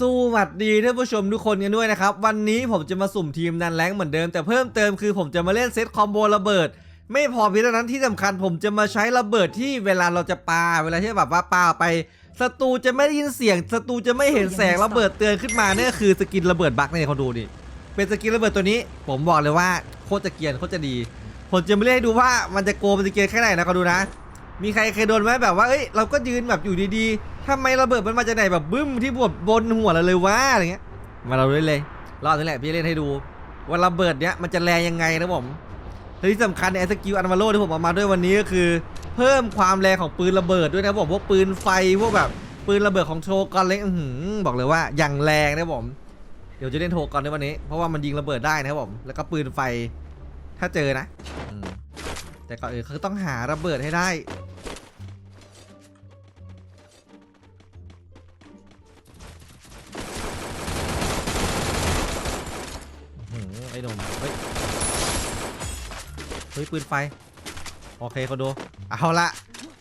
สวัสดีท่านผู้ชมทุกคนกันด้วยนะครับ วันนี้ผมจะมาสุ่มทีมนันแรงเหมือนเดิมแต่เพิ่มเติมคือผมจะมาเล่นเซตคอมโบระเบิด ไม่พอเพียงเท่านั้นที่สำคัญผมจะมาใช้ระเบิดที่เวลาเราจะปาเวลาที่แบบว่าปาไปศัตรูจะไม่ได้ยินเสียงศัตรูจะไม่เห็นแสงระเบิดเตือนขึ้นมาเนี่ยคือสกินระเบิดบั๊กเนี่ยเขาดูดิเป็นสกินระเบิดตัวนี้ ผมบอกเลยว่าโคตรจะเกียนโคตรจะดี ผมจะม่เล่นให้ดูว่ามันจะโกมันจะเกียนแค่ไหนนะเขาดูนะ มีใครเคยโดนไหมแบบว่าเอ้ยเราก็ยืนแบบอยู่ดีๆทำไมระเบิดมันมาจากไหนแบบบึ้มที่บวบบนหัวเราเลยวะอะไรเงี้ย มาเราเล่นเลยรอบนี้แหละพี่เล่นให้ดู ว่าระเบิดเนี้ยมันจะแรงยังไงนะผมและที่สำคัญในไอ้สกิลอันมาโลที่ผมเอามาด้วยวันนี้ก็คือ เพิ่มความแรงของปืนระเบิดด้วยนะผมพวกปืนไฟพวกแบบปืนระเบิดของโชกอนเล็กบอกเลยว่าอย่างแรงนะผมเดี๋ยวจะเล่นโทกอนในวันนี้ เพราะว่ามันยิงระเบิดได้นะครับผม แล้วก็ปืนไฟถ้าเจอนะอ แต่ก่อนอื่นคือต้องหาระเบิดให้ได้ ไอ้หนุ่มเฮ้ย เฮ้ย ปืนไฟ โอเคเขาดูเอาละ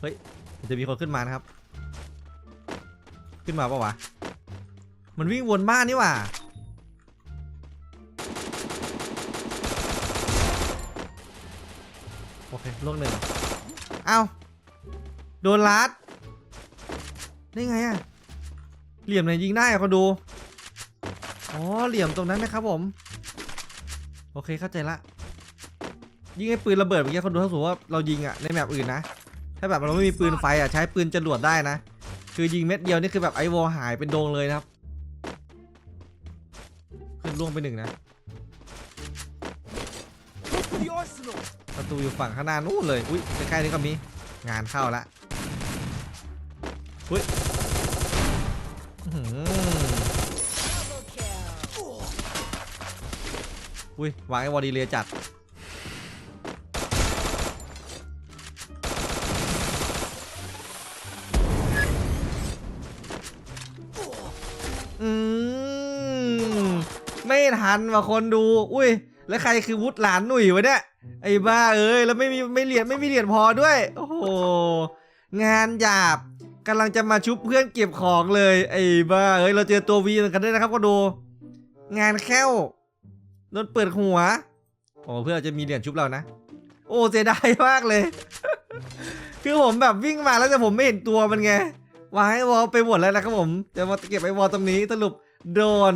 เฮ้ย จะมีคนขึ้นมานะครับ ขึ้นมาปะวะ มันวิ่งวนบ้านนี่หว่า ล่วงหนึ่งเอ้าโดนลัดได้ไงอะเหลี่ยมไหนยิงได้อะเขาดูอ๋อเหลี่ยมตรงนั้นนะครับผม โอเคเข้าใจละยิงไอ้ปืนระเบิดเมื่อกี้คนดูถ้าสมมติว่าเรายิงอะในแมปอื่นนะ ถ้าแบบเราไม่มีปืนไฟอะใช้ปืนจรวดได้นะ คือยิงเม็ดเดียวนี่คือแบบไอวอลหายเป็นโดงเลยนะครับ ขึ้นล่วงไปหนึ่งนะ ประตูอยู่ฝั่งข้างหน้านู่นเลยอุ้ยใกล้ๆนี่ก็มีงานเข้าละอุ้ยอุ้ยวางไอ้วอดีเรียจัดอืมไม่ทันว่ะคนดู อุ้ย แล้วใครคือวุฒหลานหนุ่ยวะเนี่ย ไอ้บ้าเอ้ยแล้วไม่มีไม่เหรียญไม่มีเหรียญพอด้วย โอ้โหงานหยาบกำลังจะมาชุบเพื่อนเก็บของเลย ไอ้บ้าเอ้ยเราเจอตัววีกันด้วยนะครับก็ดู งานแค้วโดนเปิดหัวโอ้เพื่อนจะมีเหรียญชุบเรานะ โอ้เสียดายมากเลย คือผมแบบวิ่งมาแล้วแต่ผมไม่เห็นตัวมันไงวางไอ้วอลไปหมดแล้วนะครับผมจะมาเก็บไอ้วอลตรงนี้สรุปโดน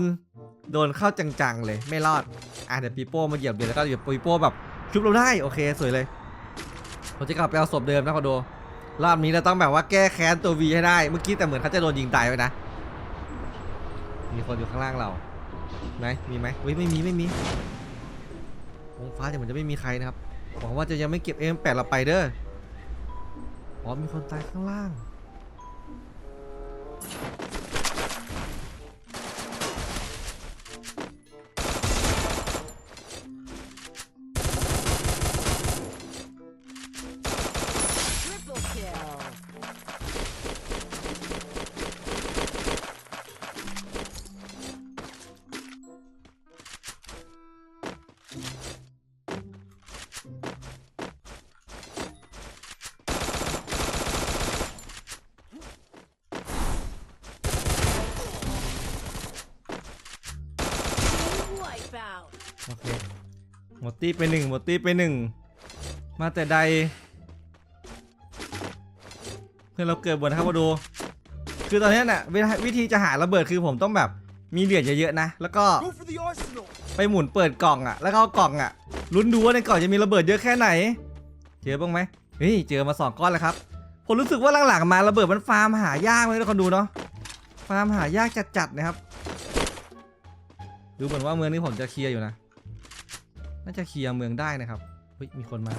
โดนเข้าจังๆเลย ไม่รอดอะเดี๋ยวปีโป้มาเหยียบเดี๋ยวแล้วก็เดี๋ยวปีโป้แบบ ชุบเราได้โอเคสวยเลยผมจะกลับไปเอาศพเดิมนะคอนโดรอบนี้เราต้องแบบว่าแก้แค้นตัววีให้ได้เมื่อกี้แต่เหมือนเขาจะโดนยิงตายไปนะ มีคนอยู่ข้างล่างเราไหมมีไหมเฮ้ยไม่มีไม่มีวงฟ้าจะเหมือนจะไม่มีใครนะครับหวังว่าจะยังไม่เก็บเอ็มแปดเราไปเด้ออ๋อมีคนตายข้างล่าง โอเคหมดตี้ไปหนึ่งหมดตี้ไปหนึ่งมาแต่ใด เพื่อนเราเกิดบนครับมาดู คือตอนนี้น่ะวิธีวิธีจะหาระเบิดคือผมต้องแบบมีเหรียญเยอะๆนะ แล้วก็ไปหมุนเปิดกล่องอะ แล้วก็เอากล่องอะลุ้นดูว่าในกล่องจะมีระเบิดเยอะแค่ไหน เจอบ้างไหมเฮ้ยเจอมาสองก้อนแล้วครับผมรู้สึกว่าหลังๆมาระเบิดมันฟาร์มหายากเลยทุกคนดูเนาะฟาร์มหายากจัดๆนะครับ ดูเหมือนว่าเมืองนี้ผมจะเคลียร์อยู่นะ น่าจะเคลียร์เมืองได้นะครับ เฮ้ย มีคนมา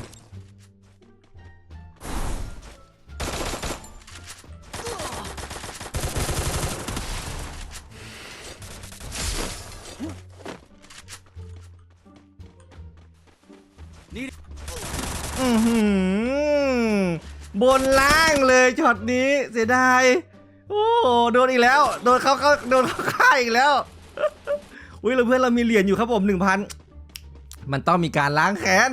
อือหือบนล่างเลยช็อตนี้เสียดาย โอ้โหโดนอีกแล้ว โดนเขาเขาโดนเขาฆ่าอีกแล้ว อุ้ยเราเพื่อนเรามีเหรียญอยู่ครับผมหนึ่งพันมันต้องมีการล้างแค้น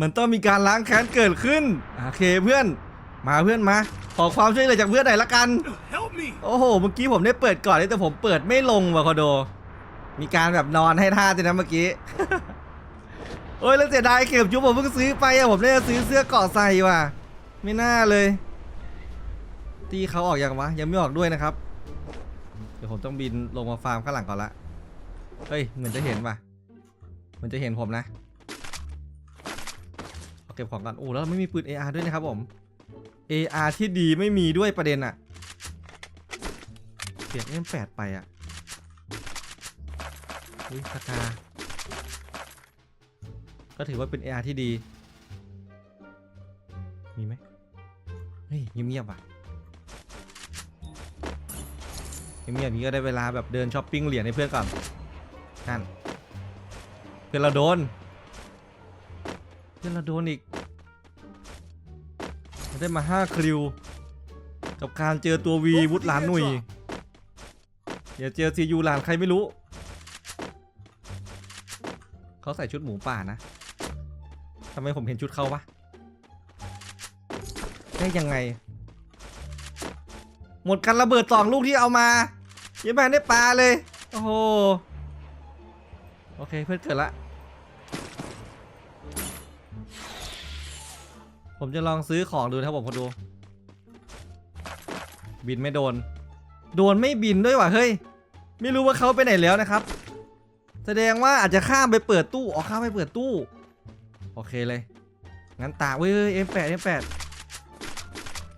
มันต้องมีการล้างแค้นเกิดขึ้น โอเคเพื่อน มาเพื่อนมา ขอความช่วยเหลือจากเพื่อนหน่อยละกัน โอ้โห เมื่อกี้ผมได้เปิดก่อนแต่ผมเปิดไม่ลงว่ะคอโด มีการแบบนอนให้ท่าด้วยนะเมื่อกี้ โอ้ยแล้วเสียดายเข็มชุบผมเพิ่งซื้อไปอะผมได้ซื้อเสื้อเกราะใส่ว่ะ ไม่น่าเลย ตีเขาออกยังวะ ยังไม่ออกด้วยนะครับ เดี๋ยวผมต้องบินลงมาฟาร์มข้างหลังก่อนละ เฮ้ยเหมือนจะเห็นว่ะเหมือนจะเห็นผมนะเอาเก็บของกันโอ้แล้วไม่มีปืน AR ด้วยนะครับผม AR ที่ดีไม่มีด้วยประเด็นอะเปลี่ยน M8 ไปอะอุ้ยสกาก็ถือว่าเป็น AR ที่ดี มีไหมเฮ้ยเงียบๆว่ะเงียบๆนี้ก็ได้เวลาแบบเดินช้อปปิ้งเหรียญให้เพื่อนก่อน นั่นเพื่อนเราโดน เพื่อนเราโดนอีกเราได้มา5คริว กับการเจอตัววีวุฒหลานหนุ่ยเดี๋ยวเจอซียูหลานใครไม่รู้ เขาใส่ชุดหมูป่านะทำไมผมเห็นชุดเขาวะ ได้ยังไง หมดกันระเบิดสองลูกที่เอามายังไม่ได้ปลาเลย โอ้โห โอเคเพื่อนเกิดละ ผมจะลองซื้อของดูนะครับผมคนดู บินไม่โดน โดนไม่บินด้วยว่ะเฮ้ย ไม่รู้ว่าเขาไปไหนแล้วนะครับ แสดงว่าอาจจะข้ามไปเปิดตู้ออกข้ามไปเปิดตู้ โอเคเลย งั้นตาเว้ยเอ็มแปดเอ็มแปด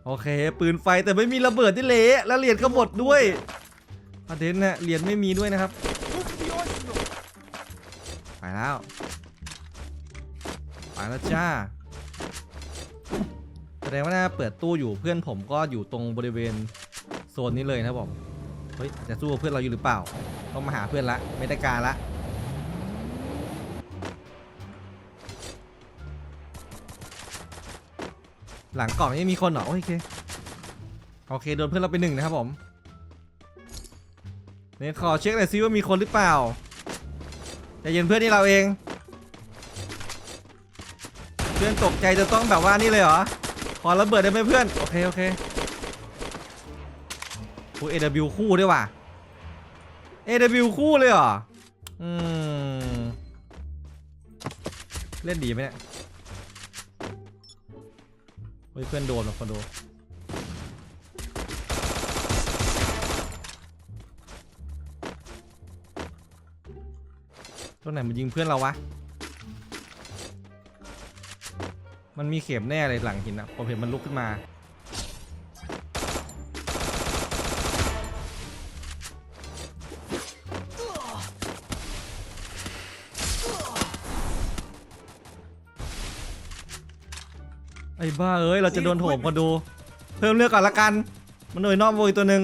โอเค ปืนไฟแต่ไม่มีระเบิดที่เละแล้วเหรียญก็หมดด้วยประเด็นน่ะเหรียญไม่มีด้วยนะครับ ไปแล้ว ไปแล้วจ้าแสดงว่าน่าเปิดตู้อยู่เพื่อนผมก็อยู่ตรงบริเวณโซนนี้เลยนะครับผมเฮ้ยจะสู้เพื่อนเราอยู่หรือเปล่า ต้องมาหาเพื่อนละไม่ได้การละหลังกล่องนี่มีคนเหรอโอเคโอเคโดนเพื่อนเราไปหนึ่งนะครับผมเนี่ยขอเช็คหน่อยซิว่ามีคนหรือเปล่า ใจเย็นเพื่อนนี่เราเอง เพื่อนตกใจจะต้องแบบว่านี่เลยเหรอ ขอระเบิดได้ไหมเพื่อน โอเค โอเคโอ้ AW คู่ด้วยว่ะ AW คู่เลยเหรอ อืม เล่นดีไหมเนี่ยเฮ้ยเพื่อนโดนว่ะคนโดน ตัวไหนมันยิงเพื่อนเราวะ มันมีเข็มแน่เลยหลังหินอะผมเห็นมันลุกขึ้นมา ไอ้บ้าเอ้ย เราจะโดนโถมก็ดู เพิ่มเลือกก่อนละกัน มันหน่วยนอกโวยตัวหนึ่ง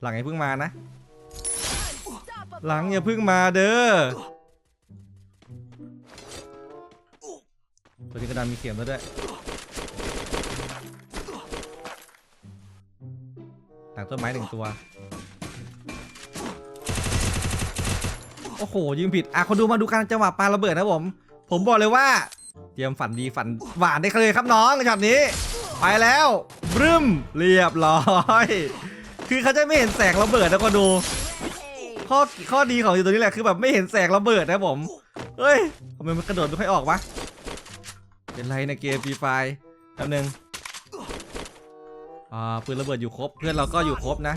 หลังอย่าเพิ่งมานะ หลังอย่าเพิ่งมาเด้อตัวนี้กระดานมีเข็มแล้วด้วยหลังต้นไม้หนึ่งตัว โอ้โหยิงผิด อะคนดูมาดูการจังหวะปาระเบิดนะผม ผมบอกเลยว่า เตรียมฝันดีฝันหวานได้เลยครับน้องช็อตนี้ ไปแล้วบรึมเรียบร้อย คือเขาจะไม่เห็นแสงระเบิดนะคนดู ข้อข้อดีของอยู่ตัวนี้แหละคือแบบไม่เห็นแสงระเบิดนะผมเฮ้ยทำไมมันกระโดดไม่ค่อยออกวะเป็นไรในเกมฟรีไฟแป๊บนึงอ่าปืนระเบิดอยู่ครบ เพื่อนเราก็อยู่ครบนะ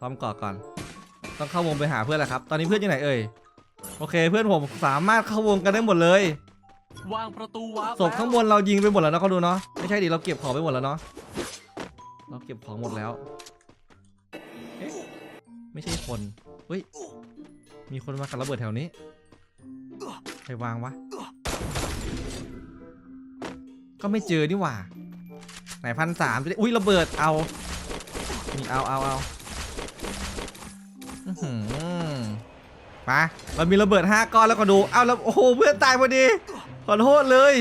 ซ้อมเกาะก่อน ต้องเข้าวงไปหาเพื่อนแล้วครับ ตอนนี้เพื่อนอยู่ไหนเอ่ยโอเค เพื่อนผมสามารถเข้าวงกันได้หมดเลยวางประตูวาร์ปศพข้างบนเรายิงไปหมดแล้วนะเขาดูเนาะไม่ใช่ดิเราเก็บของไปหมดแล้วเนาะเราเก็บของหมดแล้วเอ๊ะ ไม่ใช่คนเฮ้ย มีคนมากับระเบิดแถวนี้ ใครวางวะ ก็ไม่เจอนี่หว่า ไหนพันสามอุ้ยระเบิด เอานี่เอาเอาเอาอื้อหือมาเรามีระเบิดห้าก้อนแล้วก็ดู เอาแล้วโอ้โห เพื่อนตายพอดี ขอโทษเลย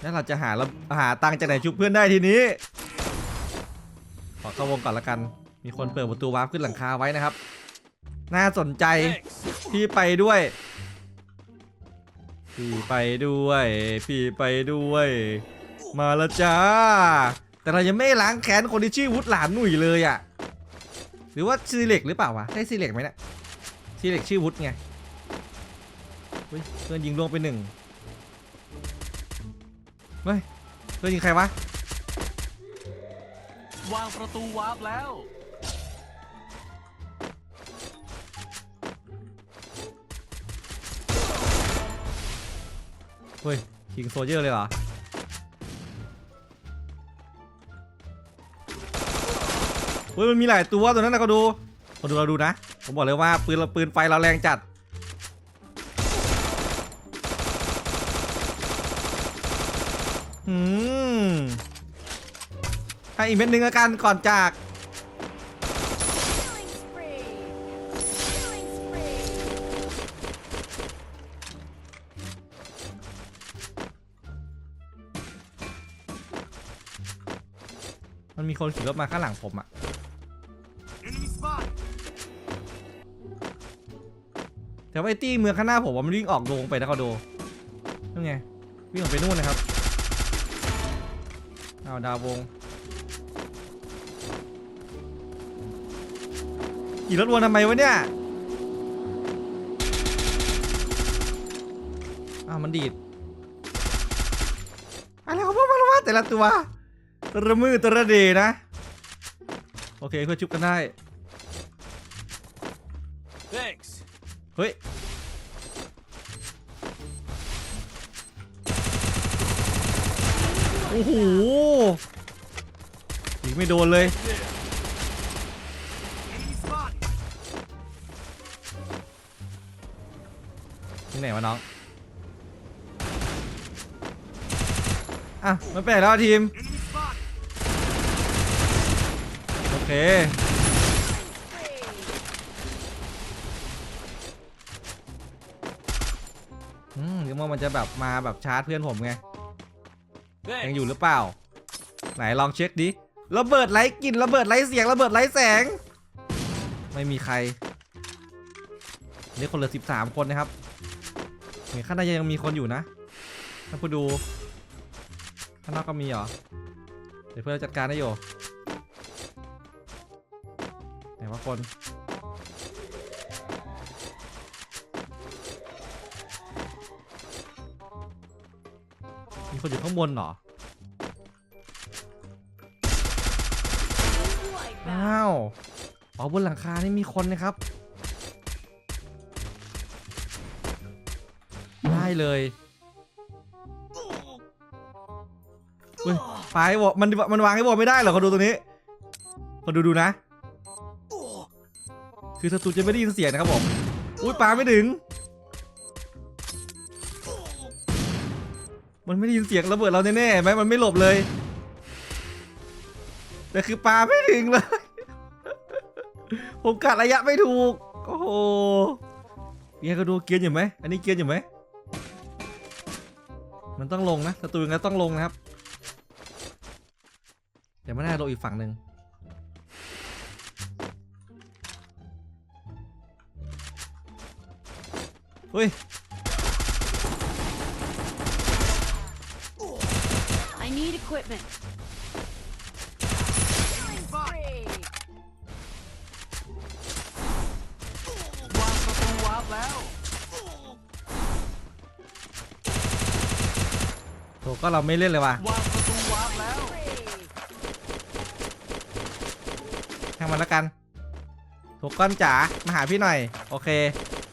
แล้วเราจะหาหาตังค์จากไหนชุบเพื่อนได้ทีนี้ ขอเข้าวงก่อนละกัน มีคนเปิดประตูวาร์ปขึ้นหลังคาไว้นะครับ น่าสนใจ Thanks! พี่ไปด้วย พี่ไปด้วย พี่ไปด้วย มาแล้วจ้า แต่เรายังไม่ล้างแค้นคนที่ชื่อวุฒิหลานหนุ่ยเลยอะ่ะ หรือว่าซีเล็กหรือเปล่าวะใช่ซีเล็กไหมเนี่ยซีเล็กชื่อวุฒิไงเฮ้ยเพื่อนยิงลวงไปหนึ่งเฮ้ยเพื่อนยิงใครวะ วางประตูวาร์ปแล้ว เฮ้ยคิงโซเยอร์เลยเหรอเฮ้ยมันมีหลายตัวตัวนั้นนะก็ดูก็ดูเราดูนะผมบอกเลยว่าปืนเราปืนไฟเราแรงจัดอืมให้อีกเม็ดหนึ่งแล้วกันก่อนจาก มันมีคนขี่รถมาข้างหลังผมอะแต่ว่าไอ้ตี้เมืองข้างหน้าผมว่ามันวิ่งออกโดงไปนะเขาดูนู่นไงวิ่งออกไปนู่นนะครับเอาดาววงขี่รถวนทำไมวะเนี่ยอ้าวมันดีดอะไรของพวกมันวะแต่ละตัว ระมือตระเดนะ โอเคเพื่อชุบกันได้ Thanks. เฮ้ย โอ้โหยิงไม่โดนเลย There. Enemy spot. ที่ไหนวะน้อง อะ มันไปไหนแล้วทีม Enemy spot. โอ เค Spree. อืมเดี๋ยวว่ามันจะแบบมาแบบชาร์จเพื่อนผมไง ยัง Thanks. อยู่หรือเปล่า ไหนลองเช็คดิ ระเบิดไร้กลิ่นระเบิดไร้เสียงระเบิดไร้แสง ไม่มีใครนี่คนเหลือ13 คนนะครับเห็นข้างในยังมีคนอยู่นะถ้าผู้ดู ข้างนอกก็มีเหรอ เดี๋ยวเพื่อนจัดการได้อยู่ไหน ว่าคนมีคนอยู่ข้างบนเหรอ อ้าวอ๋อบนหลังคานี่มีคนนะครับ ได้เลยอุ้ยปบอกมันมันวางให้บอกไม่ได้เหรอเขาดูตรงนี้เขาดูดูนะ คือศัตรูจะไม่ได้ยินเสียงนะครับผมอุ้ยปลาไม่ถึง มันไม่ได้ยินเสียงระเบิดเราแน่ๆไหมมันไม่หลบเลย แต่คือปลาไม่ถึงเลย ผมกัดระยะไม่ถูก โอ้โหเกียร์ก็ดูเกียร์อยู่ไหม อันนี้เกียร์อยู่ไหม มันต้องลงนะศัตรูยังไงต้องลงนะครับ แต่ไม่น่าลงอีกฝั่งหนึ่ง เฮ้ย I need equipment. Killing spree. วางประตูวาร์ปแล้ว โถก็เราไม่เล่นเลยว่ะวางประตูวาร์ปแล้ว Spree. ให้มันแล้วกันโถก้อนจ๋ามาหาพี่หน่อย โอเค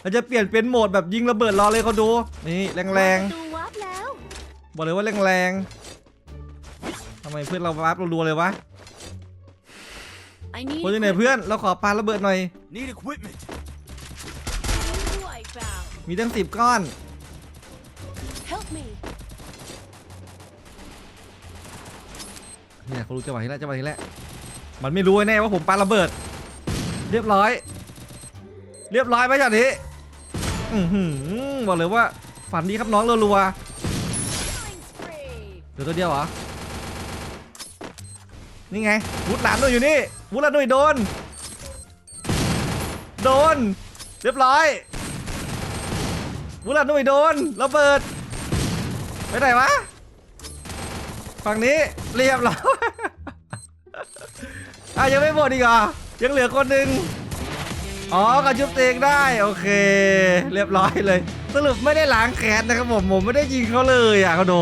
เราจะเปลี่ยนเป็นโหมดแบบยิงระเบิดรอเลยเขาดู นี่แรงๆประตูวับแล้วบอกเลยว่าแรงๆทำไมเพื่อนเราวาร์ปรัวๆเลยวะ I need คนอยู่ไหน equipment. เพื่อนเราขอปาระเบิดหน่อย Need equipment. Wipe out. มีตั้งสิบก้อน Help me. เนี่ยเขารู้จังหวะนี้แล้วจังหวะนี้แหละมันไม่รู้แน่ว่าผมปาระเบิด เรียบร้อย เรียบร้อยไหมอย่างนี้ อือหือบอกเลยว่าฝันดีครับน้องรัวๆเดี๋ยวตัวเดียวเหรอ นี่ไงวุฒหลานหนุ่ยอยู่นี่วุฒหลานหนุ่ยโดน โดน เรียบร้อยวุฒหลานหนุ่ยโดนระเบิดไหนวะฝั่งนี้เรียบร้อยอะยังไม่หมดอีกเหรอยังเหลือคนหนึ่ง อ๋อกระชุบเตงได้โอเค เรียบร้อยเลย สรุปไม่ได้ล้างแค้นนะครับผมผมไม่ได้ยิงเขาเลยอะเขาโด